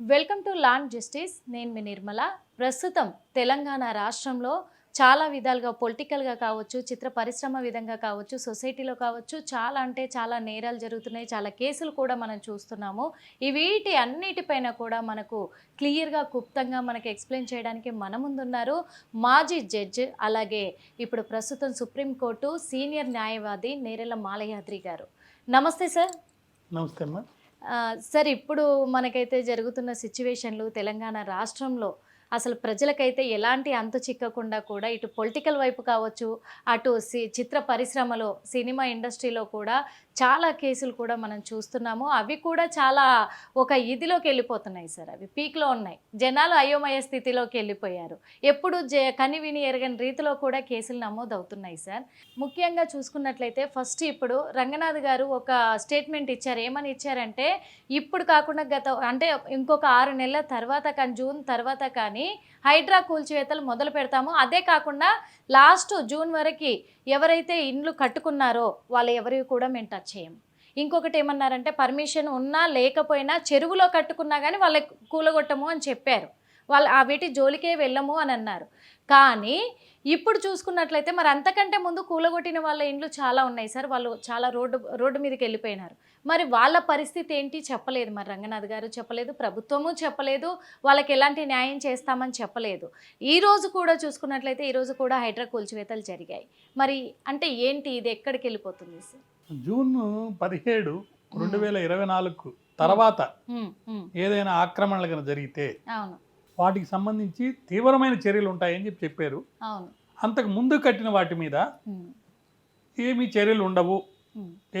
Welcome to land justice. నేను మీ నిర్మల. ప్రస్తుతం తెలంగాణ రాష్ట్రంలో చాలా విధాలుగా పొలిటికల్గా కావచ్చు చిత్ర పరిశ్రమ విధంగా కావచ్చు సొసైటీలో కావచ్చు చాలా అంటే చాలా నేరాలు జరుగుతున్నాయి చాలా కేసులు కూడా మనం చూస్తున్నాము. ఈ వీటి అన్నిటిపైన కూడా మనకు క్లియర్గా క్లుప్తంగా మనకు ఎక్స్ప్లెయిన్ చేయడానికి మన ముందున్నారు మాజీ జడ్జ్ అలాగే ఇప్పుడు ప్రస్తుతం సుప్రీంకోర్టు సీనియర్ న్యాయవాది నేరెల మాలయాద్రి గారు. నమస్తే సార్. నమస్తే అమ్మా. సార్ ఇప్పుడు మనకైతే జరుగుతున్న సిచ్యువేషన్లు తెలంగాణ రాష్ట్రంలో అసలు ప్రజలకైతే ఎలాంటి అంతు చిక్కకుండా కూడా ఇటు పొలిటికల్ వైపు కావచ్చు అటు సి చిత్ర పరిశ్రమలో సినిమా ఇండస్ట్రీలో కూడా చాలా కేసులు కూడా మనం చూస్తున్నాము. అవి కూడా చాలా ఒక ఇదిలోకి వెళ్ళిపోతున్నాయి సార్ అవి. పీక్లో ఉన్నాయి. జనాలు అయోమయ స్థితిలోకి వెళ్ళిపోయారు. ఎప్పుడు జ కని విని ఎరగని రీతిలో కూడా కేసులు నమోదవుతున్నాయి సార్. ముఖ్యంగా చూసుకున్నట్లయితే ఫస్ట్ ఇప్పుడు రంగనాథ్ గారు ఒక స్టేట్మెంట్ ఇచ్చారు. ఏమని ఇచ్చారంటే ఇప్పుడు కాకుండా గత అంటే ఇంకొక ఆరు నెలల తర్వాత కానీ జూన్ తర్వాత కానీ హైడ్రా కూల్చివేతలు మొదలు పెడతాము. అదే కాకుండా లాస్ట్ జూన్ వరకు ఎవరైతే ఇండ్లు కట్టుకున్నారో వాళ్ళు ఎవరివి కూడా మేము టచ్ చేయము. ఇంకొకటి ఏమన్నారంటే పర్మిషన్ ఉన్నా లేకపోయినా చెరువులో కట్టుకున్నా కానీ వాళ్ళకి కూలగొట్టము అని చెప్పారు. వాళ్ళు ఆ వీటి జోలికే వెళ్ళము అని అన్నారు. కానీ ఇప్పుడు చూసుకున్నట్లయితే మరి అంతకంటే ముందు కూలగొట్టిన వాళ్ళ ఇండ్లు చాలా ఉన్నాయి సార్. వాళ్ళు చాలా రోడ్డు రోడ్డు మీదకి వెళ్ళిపోయినారు. మరి వాళ్ళ పరిస్థితి ఏంటి చెప్పలేదు. మరి రంగనాథ్ గారు చెప్పలేదు. ప్రభుత్వము చెప్పలేదు. వాళ్ళకి ఎలాంటి న్యాయం చేస్తామని చెప్పలేదు. ఈరోజు కూడా చూసుకున్నట్లయితే ఈరోజు కూడా హైడ్రా కూల్చివేతలు జరిగాయి. మరి అంటే ఏంటి? ఇది ఎక్కడికి వెళ్ళిపోతుంది సార్? జూన్ పదిహేడు రెండు వేల ఇరవై నాలుగు తర్వాత ఏదైనా ఆక్రమణలు కనుక జరిగితే వాటికి సంబంధించి తీవ్రమైన చర్యలు ఉంటాయని చెప్పి చెప్పారు. అంతకు ముందు కట్టిన వాటి మీద ఏమీ చర్యలు ఉండవు.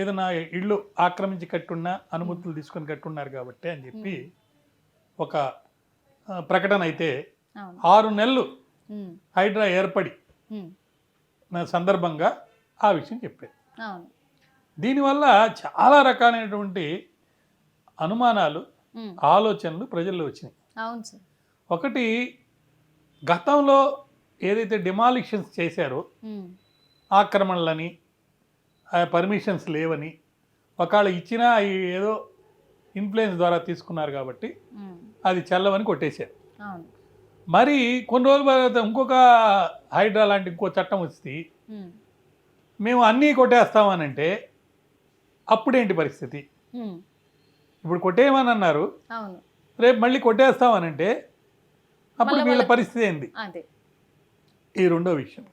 ఏదైనా ఇళ్ళు ఆక్రమించి కట్టున్నా అనుమతులు తీసుకొని కట్టున్నారు కాబట్టి అని చెప్పి ఒక ప్రకటన అయితే ఆరు నెలలు హైడ్రా ఏర్పడి సందర్భంగా ఆ విషయం చెప్పారు. దీనివల్ల చాలా రకాలైనటువంటి అనుమానాలు ఆలోచనలు ప్రజల్లో వచ్చినాయి. అవును సార్. ఒకటి గతంలో ఏదైతే డిమాలిషన్స్ చేశారో ఆక్రమణలని పర్మిషన్స్ లేవని ఒకవేళ ఇచ్చినా అవి ఏదో ఇన్ఫ్లుయెన్స్ ద్వారా తీసుకున్నారు కాబట్టి అది చెల్లవని కొట్టేశారు. మరి కొన్ని రోజుల తర్వాత ఇంకొక హైడ్రా లాంటి ఇంకో చట్టం వస్తే మేము అన్నీ కొట్టేస్తామనంటే అప్పుడేంటి పరిస్థితి? ఇప్పుడు కొట్టేయమని అన్నారు రేపు మళ్ళీ కొట్టేస్తామనంటే అప్పుడు వీళ్ళ పరిస్థితి ఏంది? ఈ రెండో విషయం.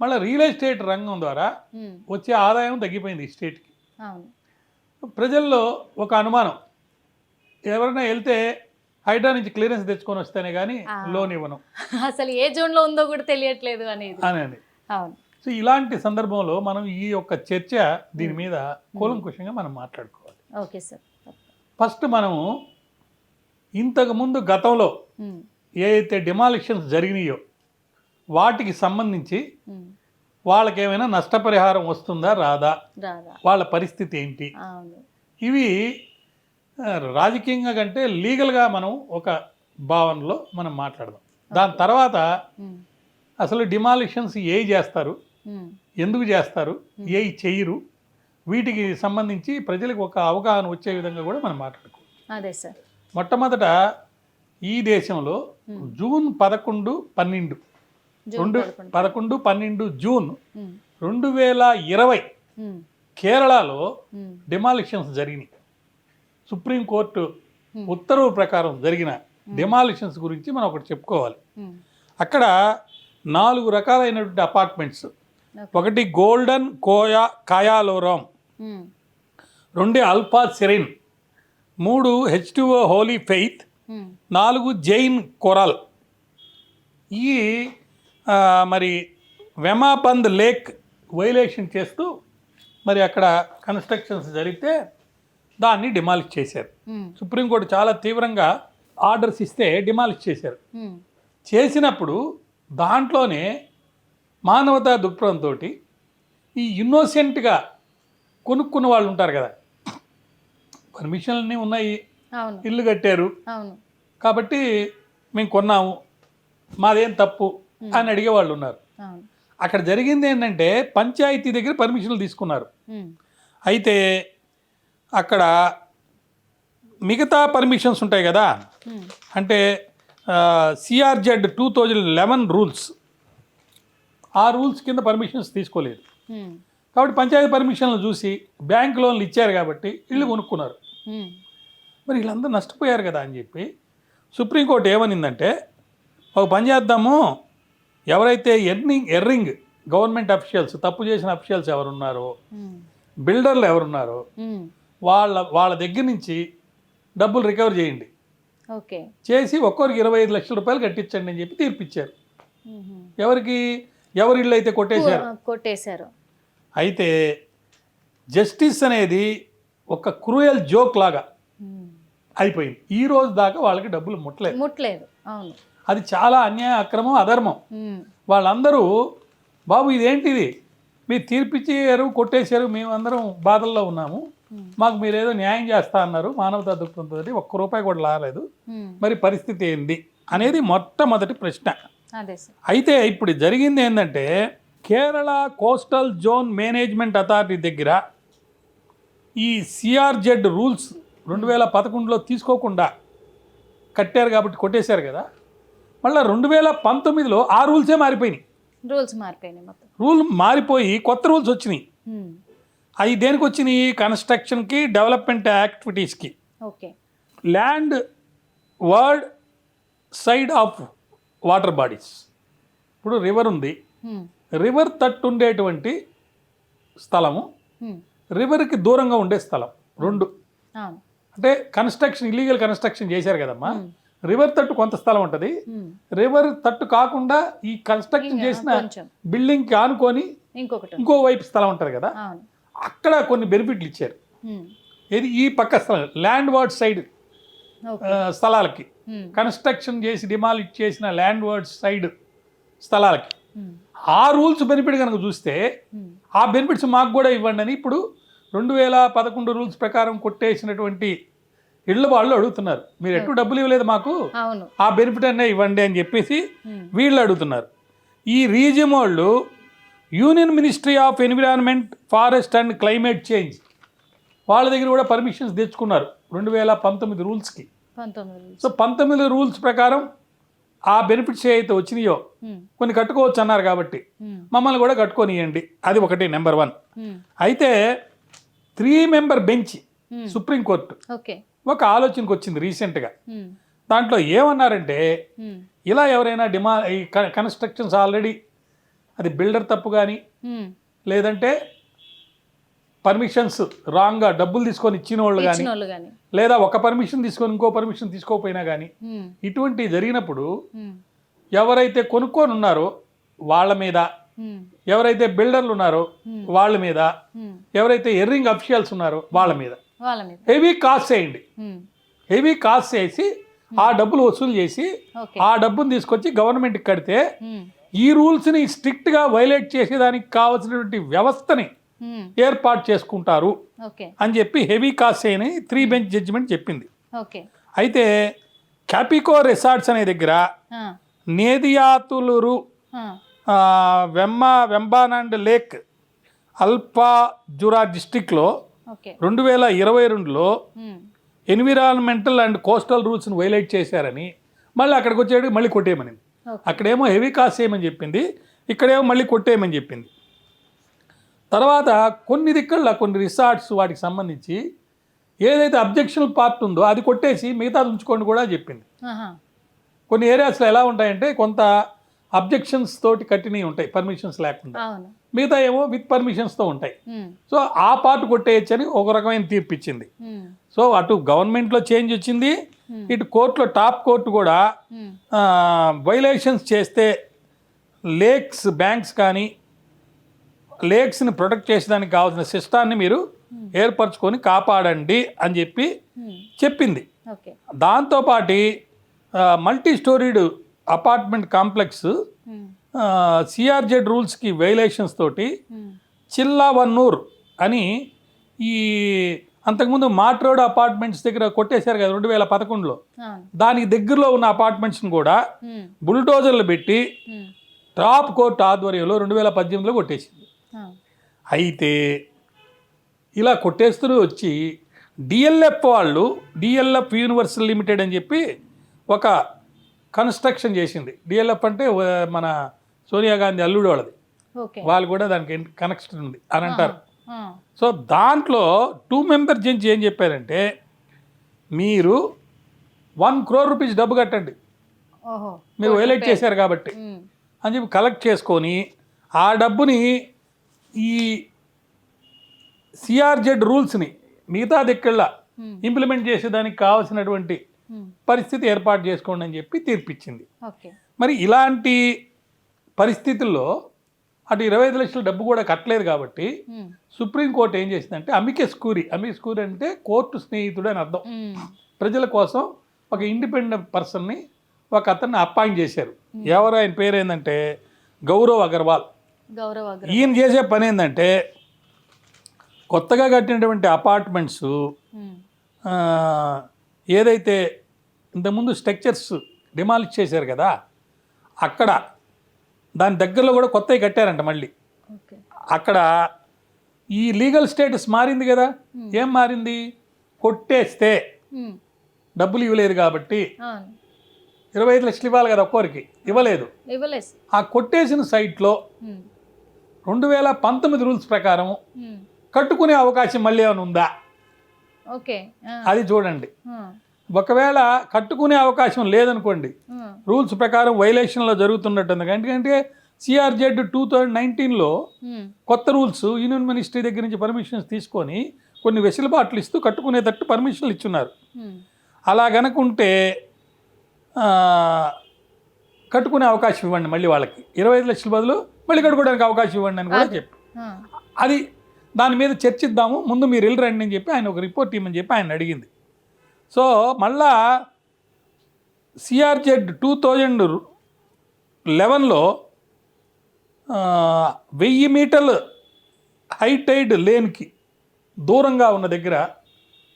మళ్ళీ రియల్ ఎస్టేట్ రంగం ద్వారా వచ్చే ఆదాయం తగ్గిపోయింది ఈ స్టేట్కి. ప్రజల్లో ఒక అనుమానం. ఎవరైనా వెళ్తే హైడ్రా నుంచి క్లియరెన్స్ తెచ్చుకొని వస్తేనే కానీ. లోన్ ఇవ్వను. అసలు ఏ జోన్లో ఉందో కూడా తెలియట్లేదు అనేది. అని అని అవును. సో ఇలాంటి సందర్భంలో మనం ఈ యొక్క చర్చ దీని మీద కూలంకుషంగా మనం మాట్లాడుకోవాలి. Okay sir. ఫస్ట్ మనము ఇంతకుముందు గతంలో ఉమ్, ఏదైతే డిమాలిషన్స్ జరిగినాయో వాటికి సంబంధించి వాళ్ళకి ఏమైనా నష్టపరిహారం వస్తుందా రాదా? వాళ్ళ పరిస్థితి ఏంటి? ఇవి రాజకీయంగా కంటే లీగల్గా మనం ఒక భావనలో మనం మాట్లాడదాం. దాని తర్వాత అసలు డిమాలిషన్స్ ఏ చేస్తారు? ఎందుకు చేస్తారు? ఏ చెయ్యరు? వీటికి సంబంధించి ప్రజలకు ఒక అవగాహన వచ్చే విధంగా కూడా మనం మాట్లాడుకోవచ్చు. అదే సార్. మొట్టమొదట ఈ దేశంలో జూన్ పదకొండు పన్నెండు. రెండు పదకొండు. పన్నెండు జూన్ రెండు వేల ఇరవై కేరళలో డిమాలిషన్స్ జరిగినాయి. సుప్రీంకోర్టు. ఉత్తర్వు ప్రకారం జరిగిన డిమాలిషన్స్ గురించి మనం ఒకటి చెప్పుకోవాలి. అక్కడ నాలుగు రకాలైనటువంటి అపార్ట్మెంట్స్. ఒకటి గోల్డెన్ కోయా కాయాలోరం రెండు అల్ఫా సెరిన్. మూడు H two O holy faith. నాలుగు జైన్ కొరల్. ఈ మరి వెమాబంద్ లేక్ వైలేషన్ చేస్తూ మరి అక్కడ కన్స్ట్రక్షన్స్ జరిగితే దాన్ని డిమాలిష్ చేశారు. సుప్రీంకోర్టు చాలా తీవ్రంగా ఆర్డర్స్ ఇస్తే డిమాలిష్ చేశారు. చేసినప్పుడు దాంట్లోనే మానవతా దృక్పథంతో ఈ ఇన్నోసెంట్గా కొనుక్కున్న వాళ్ళు ఉంటారు కదా. పర్మిషన్లన్నీ ఉన్నాయి. ఇల్లు కట్టారు. కాబట్టి మేము కొన్నాము. మాదేం తప్పు అని అడిగే వాళ్ళు ఉన్నారు. అక్కడ జరిగింది ఏంటంటే పంచాయతీ దగ్గర పర్మిషన్లు తీసుకున్నారు. అయితే అక్కడ మిగతా పర్మిషన్స్ ఉంటాయి కదా. అంటే CRZ two thousand eleven rules ఆ రూల్స్ కింద పర్మిషన్స్ తీసుకోలేదు. కాబట్టి పంచాయతీ పర్మిషన్లు చూసి బ్యాంక్ లోన్లు ఇచ్చారు కాబట్టి ఇల్లు కొనుక్కున్నారు. మరి వీళ్ళందరూ నష్టపోయారు కదా అని చెప్పి సుప్రీంకోర్టు ఏమనిందంటే ఒక పని చేద్దాము. ఎవరైతే ఎర్నింగ్ ఎర్రింగ్ గవర్నమెంట్ అఫీషియల్స్ తప్పు చేసిన అఫీషియల్స్ ఎవరున్నారో బిల్డర్లు ఎవరున్నారో వాళ్ళ వాళ్ళ దగ్గర నుంచి డబ్బులు రికవర్ చేయండి. ఓకే. చేసి ఒక్కొరికి ఇరవై ఐదు లక్షల రూపాయలు కట్టించండి అని చెప్పి తీర్పిచ్చారు. ఎవరికి? ఎవరి ఇల్లు అయితే కొట్టేశారు? కొట్టేశారు. అయితే జస్టిస్ అనేది ఒక క్రూయల్ జోక్ లాగా అయిపోయింది. ఈ రోజు దాకా వాళ్ళకి డబ్బులు ముట్టలేదు. ముట్టలేదు. అవును. అది చాలా అన్యాయ అక్రమం అధర్మం. వాళ్ళందరూ బాబు ఇదేంటిది? మీరు తీర్పిచ్చారు కొట్టేశారు మేమందరం బాధల్లో ఉన్నాము. మాకు మీరు ఏదో న్యాయం చేస్తా అన్నారు. మానవతా దృక్పథంతో ఒక్క రూపాయి కూడా ఉమ్, మరి పరిస్థితి ఏంది? అనేది మొట్టమొదటి ప్రశ్న. అయితే ఇప్పుడు జరిగింది ఏంటంటే Kerala coastal zone management authority దగ్గర ఈ సిఆర్జెడ్ రూల్స్ రెండు వేల పదకొండులో తీసుకోకుండా కట్టారు కాబట్టి కొట్టేశారు కదా. మళ్ళీ రెండు వేల పంతొమ్మిదిలో ఆ రూల్సే మారిపోయినాయి. రూల్స్ మారిపోయినాయి మొత్తం. రూల్ మారిపోయి కొత్త రూల్స్ వచ్చినాయి. అవి దేనికి వచ్చినాయి? కన్స్ట్రక్షన్కి development యాక్టివిటీస్కి. Okay. Landward side of water bodies. ఇప్పుడు రివర్ ఉంది. రివర్ తట్టు ఉండేటువంటి స్థలము రివర్కి దూరంగా ఉండే స్థలం. రెండు. అంటే కన్స్ట్రక్షన్ ఇల్లీగల్ కన్స్ట్రక్షన్ చేశారు కదమ్మా. రివర్ తట్టు కొంత స్థలం ఉంటుంది. రివర్ తట్టు కాకుండా ఈ కన్స్ట్రక్షన్ చేసిన బిల్డింగ్కి ఆనుకొని ఇంకొకటి. ఇంకో వైపు స్థలం ఉంటుంది కదా. అక్కడ కొన్ని బెనిఫిట్లు ఇచ్చారు. ఇది ఈ పక్క స్థలం ల్యాండ్ వర్డ్ సైడ్ స్థలాలకి. కన్స్ట్రక్షన్ చేసి డిమాలిట్ చేసిన ల్యాండ్ వర్డ్ సైడ్ స్థలాలకి. ఆ రూల్స్ బెనిఫిట్ కనుక చూస్తే ఉమ్, ఆ బెనిఫిట్స్ మాకు కూడా ఇవ్వండి అని ఇప్పుడు రెండు వేల పదకొండు రూల్స్ ప్రకారం కొట్టేసినటువంటి ఇళ్ళ వాళ్ళు అడుగుతున్నారు. మీరు ఎటు డబ్బులు ఇవ్వలేదు మాకు. ఆ బెనిఫిట్ అనే ఇవ్వండి అని చెప్పేసి వీళ్ళు అడుగుతున్నారు. ఈ రీజియం వాళ్ళు union ministry of environment forest and climate change వాళ్ళ దగ్గర కూడా పర్మిషన్స్ తెచ్చుకున్నారు. రెండు వేల పంతొమ్మిది రూల్స్కి. సో పంతొమ్మిది రూల్స్ ప్రకారం ఆ బెనిఫిట్స్ ఏవైతే వచ్చినాయో కొన్ని కట్టుకోవచ్చు అన్నారు కాబట్టి మమ్మల్ని కూడా కట్టుకొనియండి. అది ఒకటి నెంబర్ వన్. అయితే three member bench supreme court okay. ఒక ఆలోచనకు వచ్చింది రీసెంట్గా. దాంట్లో ఏమన్నారంటే ఇలా ఎవరైనా డిమా కన్స్ట్రక్షన్స్ ఆల్రెడీ అది బిల్డర్ తప్పు కానీ లేదంటే పర్మిషన్స్ రాంగ్గా డబ్బులు తీసుకొని ఇచ్చిన వాళ్ళు కానీ లేదా ఒక పర్మిషన్ తీసుకొని ఇంకో పర్మిషన్ తీసుకోకపోయినా కానీ ఇటువంటి జరిగినప్పుడు ఎవరైతే కొనుక్కొని ఉన్నారో వాళ్ళ మీద ఎవరైతే బిల్డర్లు ఉన్నారో. వాళ్ళ మీద ఎవరైతే ఎర్రింగ్ అఫిషియల్స్ ఉన్నారో వాళ్ళ మీద. హెవీ కాస్ట్ చేయండి. హెవీ కాస్ట్ చేసి ఆ డబ్బులు వసూలు చేసి ఆ డబ్బును తీసుకొచ్చి గవర్నమెంట్కి కడితే ఈ రూల్స్ని స్ట్రిక్ట్గా వైలేట్ చేసేదానికి కావాల్సినటువంటి వ్యవస్థని ఏర్పాటు చేసుకుంటారు అని చెప్పి హెవీ కాస్ట్ అని త్రీ బెంచ్ జడ్జిమెంట్ చెప్పింది. అయితే క్యాపికో రిసార్ట్స్ అనే దగ్గర నేదియాతులూరు వెమ్మ వెంబానండ్ లేక్ అల్పా జురా డిస్టిక్లో రెండు వేల ఇరవై రెండులో ఎన్విరాన్మెంటల్ అండ్ కోస్టల్ రూల్స్ని వైలేట్ చేశారని మళ్ళీ అక్కడికి వచ్చేటికి మళ్ళీ కొట్టేయమని అక్కడేమో హెవీ కాస్ట్ చేయమని చెప్పింది. ఇక్కడేమో మళ్ళీ కొట్టేయమని చెప్పింది. తర్వాత కొన్ని దిక్కల్లో కొన్ని రిసార్ట్స్ వాటికి సంబంధించి ఏదైతే అబ్జెక్షనల్ పార్ట్ ఉందో అది కొట్టేసి మిగతాది ఉంచుకోండి కూడా చెప్పింది. కొన్ని ఏరియాస్లో ఎలా ఉంటాయంటే కొంత అబ్జెక్షన్స్ తోటి కట్టినవి ఉంటాయి పర్మిషన్స్ లేకుండా. మిగతా ఏమో విత్ పర్మిషన్స్తో ఉంటాయి. సో ఆ పార్ట్ కొట్టేయచ్చని ఒక రకమైన తీర్పు ఇచ్చింది. సో అటు గవర్నమెంట్లో చేంజ్ వచ్చింది. ఇటు కోర్టులో టాప్ కోర్టు కూడా వైలేషన్స్ చేస్తే లేక్స్ బ్యాంక్స్ కానీ లేక్స్ని ప్రొటెక్ట్ చేసేదానికి కావాల్సిన సిస్టాన్ని మీరు ఏర్పరచుకొని కాపాడండి అని చెప్పి ఉమ్, చెప్పింది. దాంతోపాటి multi storeyed apartment complex um, CRZ రూల్స్కి violations తోటి ఉమ్, చిల్లావన్నూర్ అని ఈ అంతకుముందు మాట్ రోడ్ అపార్ట్మెంట్స్ దగ్గర కొట్టేశారు కదా రెండు వేల పదకొండులో. దానికి దగ్గరలో ఉన్న అపార్ట్మెంట్స్ని కూడా బుల్డోజర్లు పెట్టి టాప్ కోర్ట్ ఆధ్వర్యంలో రెండు వేల పద్దెనిమిదిలో కొట్టేసింది. అయితే ఇలా కొట్టేస్తూ వచ్చి డిఎల్ఎఫ్ వాళ్ళు డిఎల్ఎఫ్ యూనివర్సల్ లిమిటెడ్ అని చెప్పి ఒక కన్స్ట్రక్షన్ చేసింది. డిఎల్ఎఫ్ అంటే మన సోనియా గాంధీ అల్లుడు వాళ్ళది. వాళ్ళు కూడా దానికి కనెక్షన్ ఉంది అని అంటారు. సో దాంట్లో టూ మెంబర్ జడ్జి ఏం చెప్పారంటే మీరు వన్ క్రోర్ రూపీస్ డబ్బు కట్టండి. మీరు వైలేట్ చేశారు కాబట్టి అని చెప్పి కలెక్ట్ చేసుకొని ఆ డబ్బుని ఈ సిఆర్జెడ్ రూల్స్ని మిగతా దిక్కళ్ళ ఉమ్, ఇంప్లిమెంట్ చేసేదానికి కావాల్సినటువంటి పరిస్థితి ఏర్పాటు చేసుకోండి అని చెప్పి తీర్పిచ్చింది. మరి ఇలాంటి పరిస్థితుల్లో అటు ఇరవై ఐదు లక్షల డబ్బు కూడా కట్టలేదు కాబట్టి సుప్రీంకోర్టు ఏం చేసిందంటే అమికెస్ కూరి అమికెస్ కూరి అంటే కోర్టు స్నేహితుడు అని అర్థం. ప్రజల కోసం ఒక ఇండిపెండెంట్ పర్సన్ని ఒక అతన్ని అపాయింట్ చేశారు. ఎవరు ఆయన పేరు ఏంటంటే గౌరవ్ అగర్వాల్. గౌరవ అగ్ర ఈయన చేసే పని ఏంటంటే కొత్తగా కట్టినటువంటి అపార్ట్మెంట్స్ ఏదైతే ఇంతకుముందు స్ట్రక్చర్స్ డిమాలిష్ చేశారు కదా అక్కడ దాని దగ్గరలో కూడా కొత్తవి కట్టారంట మళ్ళీ. అక్కడ ఈ లీగల్ స్టేటస్ మారింది కదా ఏం మారింది? కొట్టేస్తే డబ్బులు ఇవ్వలేదు కాబట్టి ఇరవై ఐదు లక్షలు ఇవ్వాలి కదా ఒక్కొరికి ఇవ్వలేదు. ఆ కొట్టేసిన సైట్లో రెండు వేల పంతొమ్మిది రూల్స్ ప్రకారం కట్టుకునే అవకాశం మళ్ళీ ఏమైనా ఉందా? ఓకే. అది చూడండి. ఒకవేళ కట్టుకునే అవకాశం లేదనుకోండి రూల్స్ ప్రకారం వైలేషన్లో జరుగుతున్నట్టుంది ఎందుకంటే సిఆర్జెడ్ టూ థౌజండ్ నైన్టీన్లో కొత్త రూల్స్ యూనియన్ మినిస్ట్రీ దగ్గర నుంచి పర్మిషన్స్ తీసుకొని కొన్ని వెసులుబాట్లు ఇస్తూ కట్టుకునేటట్టు పర్మిషన్లు ఇచ్చున్నారు. ఉమ్, అలా గనుకుంటే ఆ, కట్టుకునే అవకాశం ఇవ్వండి మళ్ళీ వాళ్ళకి. ఇరవై ఐదు లక్షల బదులు మళ్ళీ కట్టుకోవడానికి అవకాశం ఇవ్వండి అని కూడా చెప్పి. అది దాని మీద చర్చిద్దాము. ముందు మీరు వెళ్ళి రండి అని చెప్పి ఆయన ఒక రిపోర్ట్ ఇవ్వమని చెప్పి ఆయన అడిగింది. సో మళ్ళా సిఆర్జెడ్ టూ థౌజండ్ లెవెన్లో వెయ్యి మీటర్లు హైటైడ్ లేన్కి దూరంగా ఉన్న దగ్గర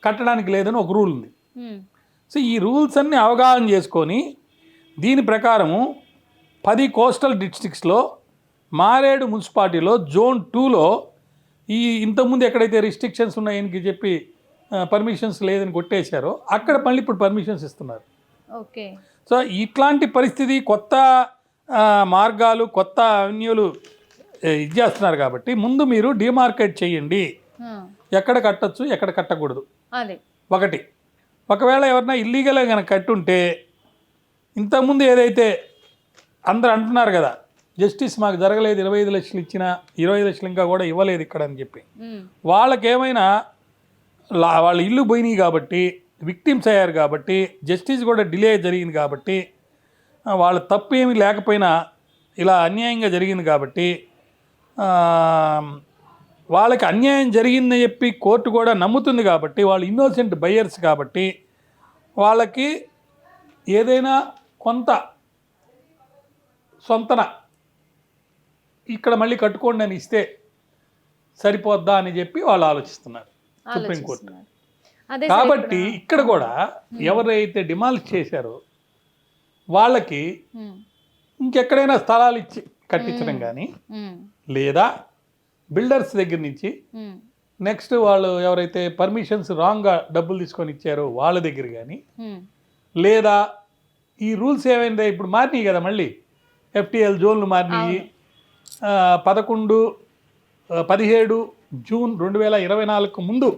కట్టడానికి లేదని ఒక రూల్ ఉంది. సో ఈ రూల్స్ అన్ని అవగాహన చేసుకొని దీని ప్రకారము పది కోస్టల్ డిస్ట్రిక్ట్స్లో మారేడు మున్సిపాలిటీలో జోన్ టూలో ఈ ఇంతకుముందు ఎక్కడైతే రిస్ట్రిక్షన్స్ ఉన్నాయని చెప్పి పర్మిషన్స్ లేదని కొట్టేశారో అక్కడ మళ్ళీ ఇప్పుడు పర్మిషన్స్ ఇస్తున్నారు. ఓకే. సో ఇట్లాంటి పరిస్థితి కొత్త మార్గాలు కొత్త అవెన్యూలు ఇది చేస్తున్నారు కాబట్టి ముందు మీరు డిమార్కెట్ చేయండి. ఎక్కడ కట్టచ్చు ఎక్కడ కట్టకూడదు. అది. ఒకటి. ఒకవేళ ఎవరన్నా ఇల్లీగల్గా కనుక కట్టుంటే ఇంతకుముందు ఏదైతే అందరు అంటున్నారు కదా జస్టిస్ మాకు జరగలేదు ఇరవై ఐదు లక్షలు ఇచ్చిన ఇరవై ఐదు లక్షలు ఇంకా కూడా ఇవ్వలేదు ఇక్కడ అని చెప్పి. ఉమ్, వాళ్ళకి ఏమైనా లా వాళ్ళ ఇల్లు పోయినాయి కాబట్టి విక్టిమ్స్ అయ్యారు కాబట్టి జస్టిస్ కూడా డిలే జరిగింది కాబట్టి వాళ్ళ తప్పు ఏమీ లేకపోయినా ఇలా అన్యాయంగా జరిగింది కాబట్టి వాళ్ళకి అన్యాయం జరిగిందని చెప్పి కోర్టు కూడా నమ్ముతుంది కాబట్టి వాళ్ళు ఇన్నోసెంట్ బయ్యర్స్ కాబట్టి వాళ్ళకి ఏదైనా కొంత సొంతన. ఇక్కడ మళ్ళీ కట్టుకోండి అని ఇస్తే సరిపోద్దా అని చెప్పి వాళ్ళు ఆలోచిస్తున్నారు సుప్రీంకోర్టు కాబట్టి ఇక్కడ కూడా ఎవరైతే డిమాలిష్ చేశారో వాళ్ళకి ఇంకెక్కడైనా స్థలాలు ఇచ్చి కట్టించడం కానీ లేదా బిల్డర్స్ దగ్గర నుంచి నెక్స్ట్ వాళ్ళు ఎవరైతే పర్మిషన్స్ రాంగ్గా డబ్బులు తీసుకొని ఇచ్చారో వాళ్ళ దగ్గర కానీ లేదా ఈ రూల్స్ ఏమైందో? ఇప్పుడు మారినాయి కదా మళ్ళీ. ఎఫ్టిఎల్ జోన్లు మారినాయి. పదకొండు పదిహేడు జూన్ రెండు వేల ఇరవై నాలుగుకు ముందు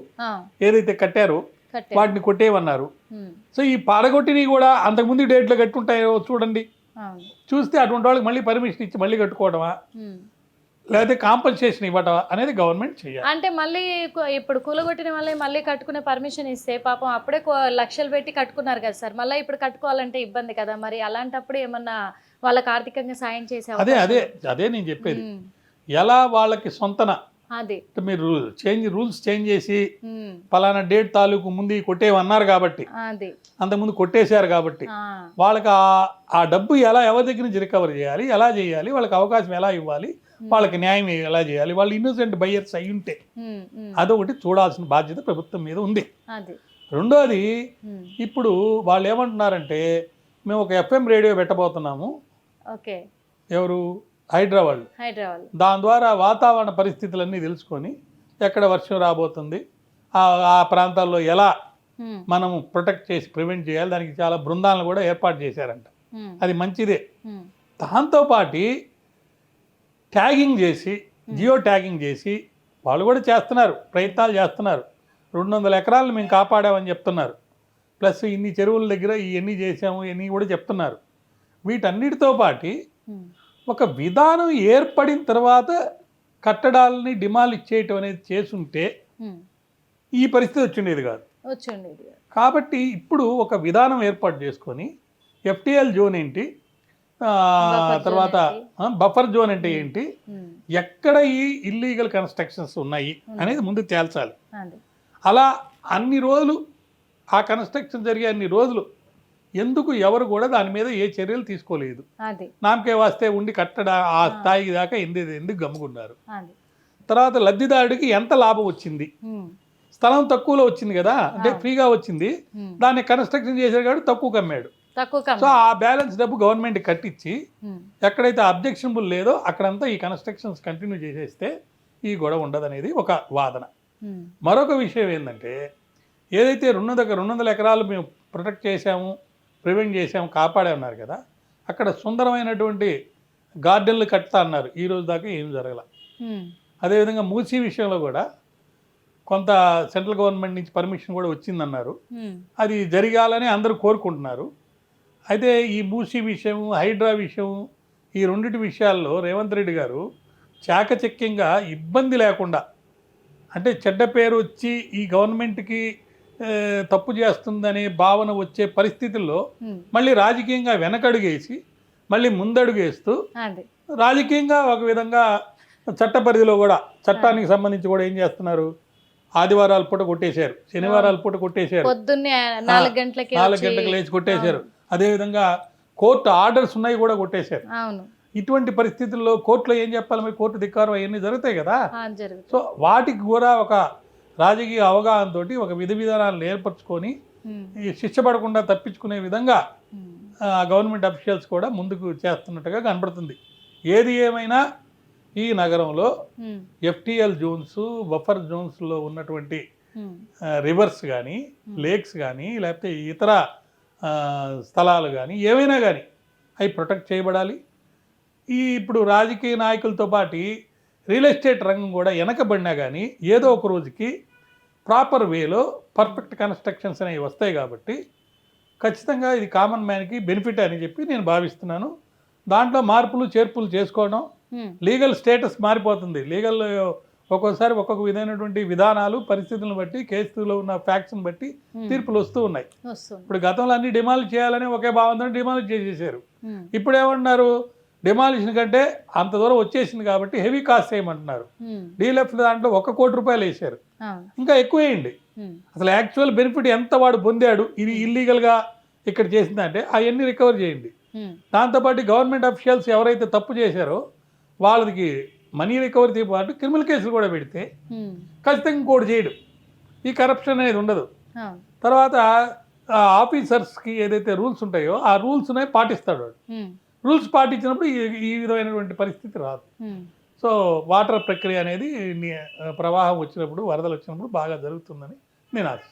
ఏదైతే కట్టారో కట్టే వాటిని కొట్టేయమన్నారు. సో ఈ పాడగొట్టినవి కూడా అంతకుముందు డేట్లో కట్టుంటాయో చూడండి. చూస్తే అటువంటి వాళ్ళకి మళ్ళీ పర్మిషన్ ఇచ్చి మళ్ళీ కట్టుకోవడమా. లేకపోతే కాంపన్సేషన్ ఇవ్వటమా అనేది గవర్నమెంట్ చేయాలి. అంటే మళ్ళీ ఇప్పుడు కూలగొట్టిన వాళ్ళే మళ్ళీ కట్టుకునే పర్మిషన్ ఇస్తే పాపం అప్పుడే లక్షలు పెట్టి కట్టుకున్నారు కదా సార్. మళ్ళీ ఇప్పుడు కట్టుకోవాలంటే ఇబ్బంది కదా మరి? అలాంటప్పుడు ఏమన్నా వాళ్ళకి ఆర్థికంగా సాయం చేసే అదే అదే అదే నేను చెప్పేది. ఎలా వాళ్ళకి సొంతన? అది. మీరు చేంజ్ రూల్స్ చేంజ్ చేసి పలానా డేట్ తాలూకు ముందు కొట్టేవన్నారు కాబట్టి అంతకుముందు కొట్టేశారు కాబట్టి వాళ్ళకి ఆ- ఆ డబ్బు ఎలా ఎవరి దగ్గర నుంచి రికవర్ చేయాలి ఎలా చేయాలి వాళ్ళకి అవకాశం ఎలా ఇవ్వాలి వాళ్ళకి న్యాయం ఎలా చేయాలి? వాళ్ళు ఇన్నోసెంట్ బయ్యర్స్ అయి ఉంటే ఉమ్, ఉమ్, అదొకటి చూడాల్సిన బాధ్యత ప్రభుత్వం మీద ఉంది. రెండోది ఇప్పుడు వాళ్ళు ఏమంటున్నారంటే మేము ఒక ఎఫ్ఎం రేడియో పెట్టబోతున్నాము. ఎవరు? హైదరాబాద్. హైదరాబాద్. దాని ద్వారా వాతావరణ పరిస్థితులన్నీ తెలుసుకొని ఎక్కడ వర్షం రాబోతుంది ఆ- ప్రాంతాల్లో ఎలా మనము ప్రొటెక్ట్ చేసి ప్రివెంట్ చేయాలి దానికి చాలా బృందాలను కూడా ఏర్పాటు చేశారంట. అది మంచిదే. దాంతోపాటి ట్యాగింగ్ చేసి జియో ట్యాగింగ్ చేసి వాళ్ళు కూడా చేస్తున్నారు ప్రయత్నాలు చేస్తున్నారు. రెండు వందల ఎకరాలను మేము కాపాడామని చెప్తున్నారు. ప్లస్ ఇన్ని చెరువుల దగ్గర ఇవన్నీ చేసాము ఇవన్నీ కూడా చెప్తున్నారు. వీటన్నిటితో పాటి ఒక విధానం ఏర్పడిన తర్వాత కట్టడాలని డిమాలిష్ చేయటం అనేది చేసుంటే. ఈ పరిస్థితి వచ్చిండేది కాదు. కాబట్టి ఇప్పుడు ఒక విధానం ఏర్పాటు చేసుకొని ఎఫ్టిఎల్ జోన్ ఏంటి? తర్వాత బఫర్ జోన్ అంటే ఏంటి? ఉమ్, ఎక్కడ ఈ ఇల్లీగల్ కన్స్ట్రక్షన్స్ ఉన్నాయి అనేది ముందు తేల్చాలి. అలా అన్ని రోజులు ఆ కన్స్ట్రక్షన్ జరిగే అన్ని రోజులు ఎందుకు ఎవరు కూడా దాని మీద ఏ చర్యలు తీసుకోలేదు? నామకే వాస్తే ఉండి కట్టడ ఆ స్థాయి దాకా ఎందుకు ఎందుకు గమ్ముకున్నారు. తర్వాత లబ్ధిదారుడికి ఎంత లాభం వచ్చింది? స్థలం తక్కువలో వచ్చింది కదా అంటే ఫ్రీగా వచ్చింది. దాన్ని కన్స్ట్రక్షన్ చేసాడు కాబట్టి తక్కువ కమ్మాడు. సో ఆ బ్యాలెన్స్ డబ్బు గవర్నమెంట్ కట్టించి ఎక్కడైతే అబ్జెక్షనబుల్ లేదో అక్కడంతా ఈ కన్స్ట్రక్షన్స్ కంటిన్యూ చేసేస్తే ఈ గొడవ ఉండదనేది ఒక వాదన. మరొక విషయం ఏంటంటే ఏదైతే రెండు దగ్గర రెండు వందల ఎకరాలు మేము ప్రొటెక్ట్ చేశాము ప్రివెంట్ చేశాము కాపాడన్నారు కదా అక్కడ సుందరమైనటువంటి గార్డెన్లు కడతా అన్నారు. ఈ రోజు దాకా ఏం జరగల. అదేవిధంగా మూసీ విషయంలో కూడా కొంత సెంట్రల్ గవర్నమెంట్ నుంచి పర్మిషన్ కూడా వచ్చిందన్నారు. అది జరగాలని అందరూ కోరుకుంటున్నారు. అయితే ఈ మూసీ విషయం హైడ్రా విషయం ఈ రెండిటి విషయాల్లో రేవంత్ రెడ్డి గారు చాకచక్యంగా ఇబ్బంది లేకుండా అంటే చెడ్డ పేరు వచ్చి ఈ గవర్నమెంట్కి తప్పు చేస్తుందనే భావన వచ్చే పరిస్థితుల్లో మళ్ళీ రాజకీయంగా వెనకడుగేసి మళ్ళీ ముందడుగేస్తూ రాజకీయంగా ఒక విధంగా చట్ట పరిధిలో కూడా చట్టానికి సంబంధించి కూడా ఏం చేస్తున్నారు? ఆదివారాల పూట కొట్టేశారు శనివారాల పూట కొట్టేశారు. పొద్దున్నే నాలుగు గంటలకు లేచి కొట్టేశారు. అదేవిధంగా కోర్టు ఆర్డర్స్ ఉన్నాయి కూడా కొట్టేశారు. ఇటువంటి పరిస్థితుల్లో కోర్టులో ఏం చెప్పాలి మరి? కోర్టు ధిక్కారం అవన్నీ జరుగుతాయి కదా. సో వాటికి కూడా ఒక రాజకీయ అవగాహనతో ఒక విధి విధానాలను ఏర్పరచుకొని శిక్ష పడకుండా తప్పించుకునే విధంగా గవర్నమెంట్ అఫీషియల్స్ కూడా ముందుకు చేస్తున్నట్టుగా కనబడుతుంది. ఏది ఏమైనా ఈ నగరంలో ఎఫ్టిఎల్ జోన్స్ బఫర్ జోన్స్లో ఉన్నటువంటి రివర్స్ కానీ లేక్స్ కానీ లేకపోతే ఇతర స్థలాలు కానీ ఏవైనా కానీ అవి ప్రొటెక్ట్ చేయబడాలి. ఈ ఇప్పుడు రాజకీయ నాయకులతో పాటు రియల్ ఎస్టేట్ రంగం కూడా వెనకబడినా కానీ ఏదో ఒక రోజుకి ప్రాపర్ వేలో పర్ఫెక్ట్ కన్స్ట్రక్షన్స్ అనేవి వస్తాయి కాబట్టి ఖచ్చితంగా ఇది కామన్ మ్యాన్కి బెనిఫిట్ అని చెప్పి నేను భావిస్తున్నాను. దాంట్లో మార్పులు చేర్పులు చేసుకోవడం లీగల్ స్టేటస్ మారిపోతుంది. లీగల్ ఒక్కోసారి ఒక్కొక్క విధమైనటువంటి విధానాలు పరిస్థితులను బట్టి కేసులో ఉన్న ఫ్యాక్ట్స్ని బట్టి తీర్పులు వస్తూ ఉన్నాయి. ఇప్పుడు గతంలో అన్ని డిమాలిష్ చేయాలని ఒకే భావంతో డిమాలిష్ చేసేసారు. ఇప్పుడు ఏమంటున్నారు? డిమాలిషన్ కంటే అంత దూరం వచ్చేసింది కాబట్టి హెవీ కాస్ట్ చేయమంటున్నారు. ఉమ్, డీలెఫ్ట్ దాంట్లో ఒక కోటి రూపాయలు అవును ఇంకా ఎక్కువ వేయండి అసలు యాక్చువల్ బెనిఫిట్ ఎంత వాడు పొందాడు? ఇది ఇల్లీగల్గా ఇక్కడ చేసిందంటే అవన్నీ రికవర్ చేయండి. దాంతోపాటు గవర్నమెంట్ అఫీషియల్స్ ఎవరైతే తప్పు చేశారో వాళ్ళకి మనీ రికవరీతో పాటు క్రిమినల్ కేసులు కూడా పెడితే ఖచ్చితంగా ఇంకోటి చేయడు. ఈ కరప్షన్ అనేది ఉండదు. తర్వాత ఆ ఆఫీసర్స్కి ఏదైతే రూల్స్ ఉంటాయో ఆ రూల్స్నే పాటిస్తాడు రూల్స్ పాటించినప్పుడు ఈ ఈ విధమైనటువంటి పరిస్థితి రాదు. సో వాటర్ ప్రక్రియ అనేది ప్రవాహం వచ్చినప్పుడు వరదలు వచ్చినప్పుడు బాగా జరుగుతుందని నేను ఆశిస్తున్నాను.